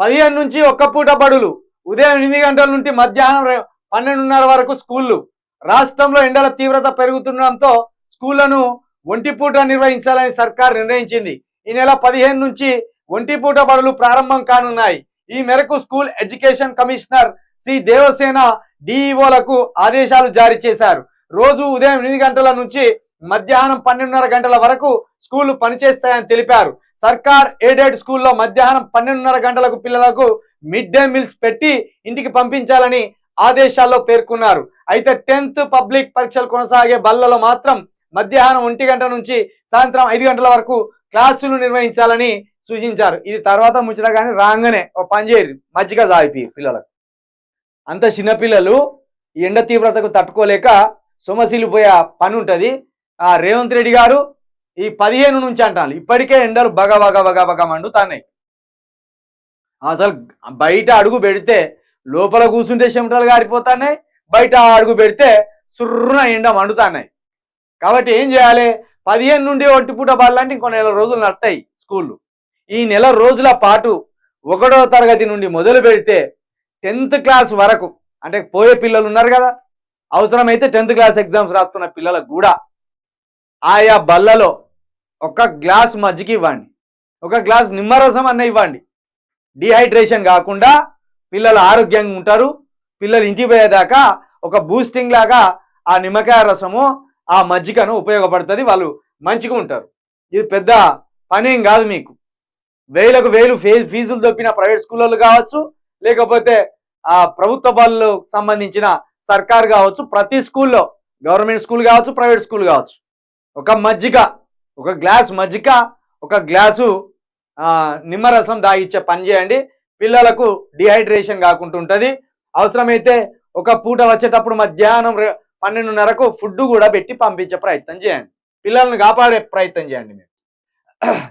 పదిహేను నుంచి ఒక్క పూట బడులు. ఉదయం ఎనిమిది గంటల నుండి మధ్యాహ్నం పన్నెండున్నర వరకు స్కూళ్ళు. రాష్ట్రంలో ఎండల తీవ్రత పెరుగుతుండడంతో స్కూళ్ళను ఒంటి పూట నిర్వహించాలని సర్కార్ నిర్ణయించింది. ఈ నెల పదిహేను నుంచి ఒంటి పూట బడులు ప్రారంభం కానున్నాయి. ఈ మేరకు school education commissioner Shri Devasena డిఈఓలకు ఆదేశాలు జారీ చేశారు. రోజు ఉదయం ఎనిమిది గంటల నుంచి మధ్యాహ్నం పన్నెండున్నర గంటల వరకు స్కూళ్ళు పనిచేస్తాయని తెలిపారు. సర్కార్ ఎయిడెడ్ స్కూల్లో మధ్యాహ్నం పన్నెండున్నర గంటలకు పిల్లలకు మిడ్ డే మీల్స్ పెట్టి ఇంటికి పంపించాలని ఆదేశాల్లో పేర్కొన్నారు. అయితే టెన్త్ పబ్లిక్ పరీక్షలు కొనసాగే బల్లలో మాత్రం మధ్యాహ్నం ఒంటి గంట నుంచి సాయంత్రం ఐదు గంటల వరకు క్లాసులు నిర్వహించాలని సూచించారు. ఇది తర్వాత ముచ్చట కానీ రాగానే ఓ పనిచేయరు మజ్జిగ సాగిపి పిల్లలకు. అంత చిన్నపిల్లలు ఎండ తీవ్రతకు తట్టుకోలేక సొమసిల్లిపోయే పని ఉంటుంది. ఆ రేవంత్ రెడ్డి గారు ఈ పదిహేను నుంచి అంటాను. ఇప్పటికే ఎండలు బగ బగ బగ బగ మండుతున్నాయి. అసలు బయట అడుగు పెడితే లోపల కూర్చుంటే చెమటలు గారిపోతున్నాయి. బయట అడుగు పెడితే సుర్రున ఎండ మండుతున్నాయి. కాబట్టి ఏం చేయాలి? పదిహేను నుండి ఒంటి పూట బాలంటే ఇంకో నెల రోజులు నడతాయి స్కూళ్ళు. ఈ నెల రోజుల పాటు ఒకటో తరగతి నుండి మొదలు పెడితే టెన్త్ క్లాస్ వరకు అంటే పోయే పిల్లలు ఉన్నారు కదా అవసరమైతే టెన్త్ క్లాస్ ఎగ్జామ్స్ రాస్తున్న పిల్లలకు కూడా ఆయా బల్లలో ఒక గ్లాస్ మజ్జిగ ఇవ్వండి. ఒక గ్లాస్ నిమ్మరసం అన్న ఇవ్వండి. డిహైడ్రేషన్ కాకుండా పిల్లలు ఆరోగ్యంగా ఉంటారు. పిల్లలు ఇంటికి పోయేదాకా ఒక బూస్టింగ్ లాగా ఆ నిమ్మకాయ రసము ఆ మజ్జిగను ఉపయోగపడుతుంది. వాళ్ళు మంచిగా ఉంటారు. ఇది పెద్ద పనేం కాదు మీకు. వేలకు వేలు ఫే ఫీజులు దొప్పిన ప్రైవేట్ స్కూళ్ళు కావచ్చు లేకపోతే ఆ ప్రభుత్వ బళ్ళకు సంబంధించిన సర్కార్ కావచ్చు ప్రతి స్కూల్లో గవర్నమెంట్ స్కూల్ కావచ్చు ప్రైవేట్ స్కూల్ కావచ్చు. ఒక మజ్జిగ ఒక గ్లాస్ మజ్జిగ ఒక గ్లాసు నిమ్మరసం దాగిచ్చే పని చేయండి. పిల్లలకు డిహైడ్రేషన్ కాకుండా ఉంటుంది. అవసరమైతే ఒక పూట వచ్చేటప్పుడు మధ్యాహ్నం పన్నెండున్నరకు ఫుడ్ కూడా పెట్టి పంపించే ప్రయత్నం చేయండి. పిల్లల్ని కాపాడే ప్రయత్నం చేయండి మీరు.